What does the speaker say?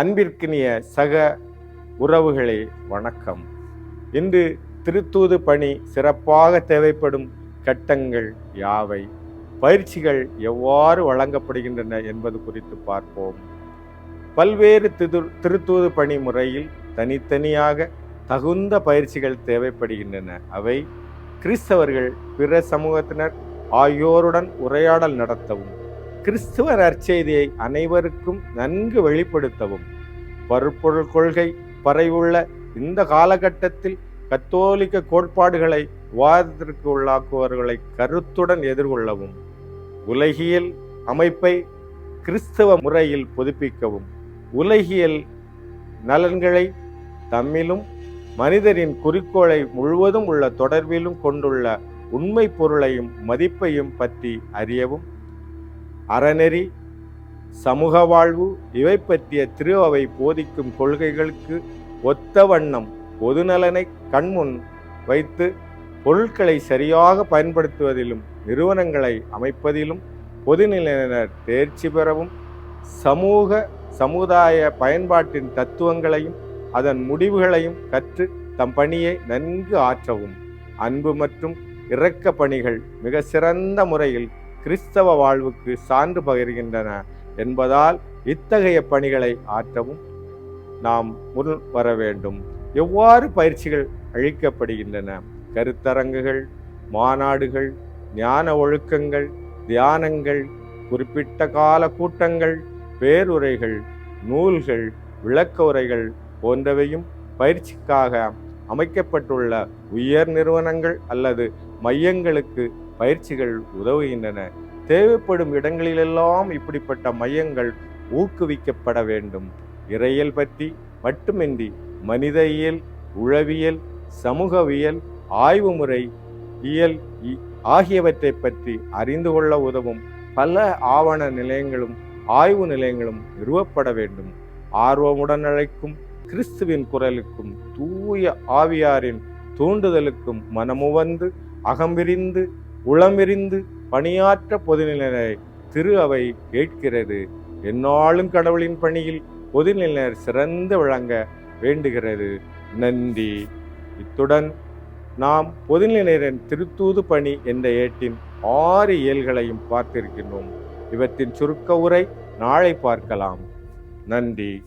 அன்பிற்கினிய சக உறவுகளே வணக்கம். இன்று திருத்தூது பணி சிறப்பாக தேவைப்படும் கட்டங்கள் யாவை? பயிற்சிகள் எவ்வாறு வழங்கப்படுகின்றன என்பது குறித்து பார்ப்போம். பல்வேறு திரு திருத்தூது பணி முறையில் தனித்தனியாக தகுந்த பயிற்சிகள் தேவைப்படுகின்றன. அவை கிறிஸ்தவர்கள் பிற சமூகத்தினர் ஆகியோருடன் உரையாடல் நடத்தவும் கிறிஸ்துவ நற்செய்தியை அனைவருக்கும் நன்கு வெளிப்படுத்தவும். பருப்பொருள் கொள்கை பரவுள்ள இந்த காலகட்டத்தில் கத்தோலிக்க கோட்பாடுகளை விவாதத்திற்கு உள்ளாக்குவர்களை கருத்துடன் எதிர்கொள்ளவும் உலகியல் அமைப்பை கிறிஸ்தவ முறையில் புதுப்பிக்கவும் உலகியல் நலன்களை தம்மிலும் மனிதரின் குறிக்கோளை முழுவதும் உள்ள தொடர்பிலும் கொண்டுள்ள உண்மை பொருளையும் மதிப்பையும் பற்றி அறியவும் அறநெறி சமூக வாழ்வு இவை பற்றிய திரு அவை போதிக்கும் கொள்கைகளுக்கு ஒத்த வண்ணம் பொதுநலனை கண்முன் வைத்து பொருட்களை சரியாக பயன்படுத்துவதிலும் நிறுவனங்களை அமைப்பதிலும் பொதுநிலையினர் தேர்ச்சி பெறவும் சமூக சமுதாய பயன்பாட்டின் தத்துவங்களையும் அதன் முடிவுகளையும் கற்று தம் பணியை நன்கு ஆற்றவும். அன்பு மற்றும் இரக்க பணிகள் மிக சிறந்த முறையில் கிறிஸ்தவ வாழ்வுக்கு சான்று பகிர்கின்றன என்பதால் இத்தகைய பணிகளை ஆற்றவும் நாம் முன் வர வேண்டும். எவ்வாறு பயிற்சிகள் அழிக்கப்படுகின்றன கருத்தரங்குகள் மாநாடுகள் ஞான ஒழுக்கங்கள் தியானங்கள் குறிப்பிட்ட கால கூட்டங்கள் பேருரைகள் நூல்கள் விளக்க உரைகள் போன்றவையும் பயிற்சிக்காக அமைக்கப்பட்டுள்ள உயர் நிறுவனங்கள் அல்லது மையங்களுக்கு பயிற்சிகள் உதவுகின்றன. தேவைப்படும் இடங்களிலெல்லாம் இப்படிப்பட்ட மையங்கள் ஊக்குவிக்கப்பட வேண்டும். இறையியல் பற்றி மட்டுமின்றி மனித இயல் உளவியல் சமூகவியல் ஆய்வு முறை இயல் இ- ஆகியவற்றை பற்றி அறிந்து கொள்ள உதவும் பல ஆவண நிலையங்களும் ஆய்வு நிலையங்களும் நிறுவப்பட வேண்டும். ஆர்வமுடன் அழைக்கும் கிறிஸ்துவின் குரலுக்கும் தூய ஆவியாரின் தூண்டுதலுக்கும் மனமுவந்து அகம்பிரிந்து உளமிரிந்து பணியாற்ற பொதுநிலையை திரு அவை கேட்கிறது. என்னாலும் கடவுளின் பணியில் பொதுநிலையினர் சிறந்து விளங்க வேண்டுகிறது. நன்றி. இத்துடன் நாம் பொதுநிலையரின் திருத்தூது பணி என்ற ஏட்டின் ஆறு இயல்களையும் பார்த்திருக்கின்றோம். இவற்றின் சுருக்க உரை நாளை பார்க்கலாம். நன்றி.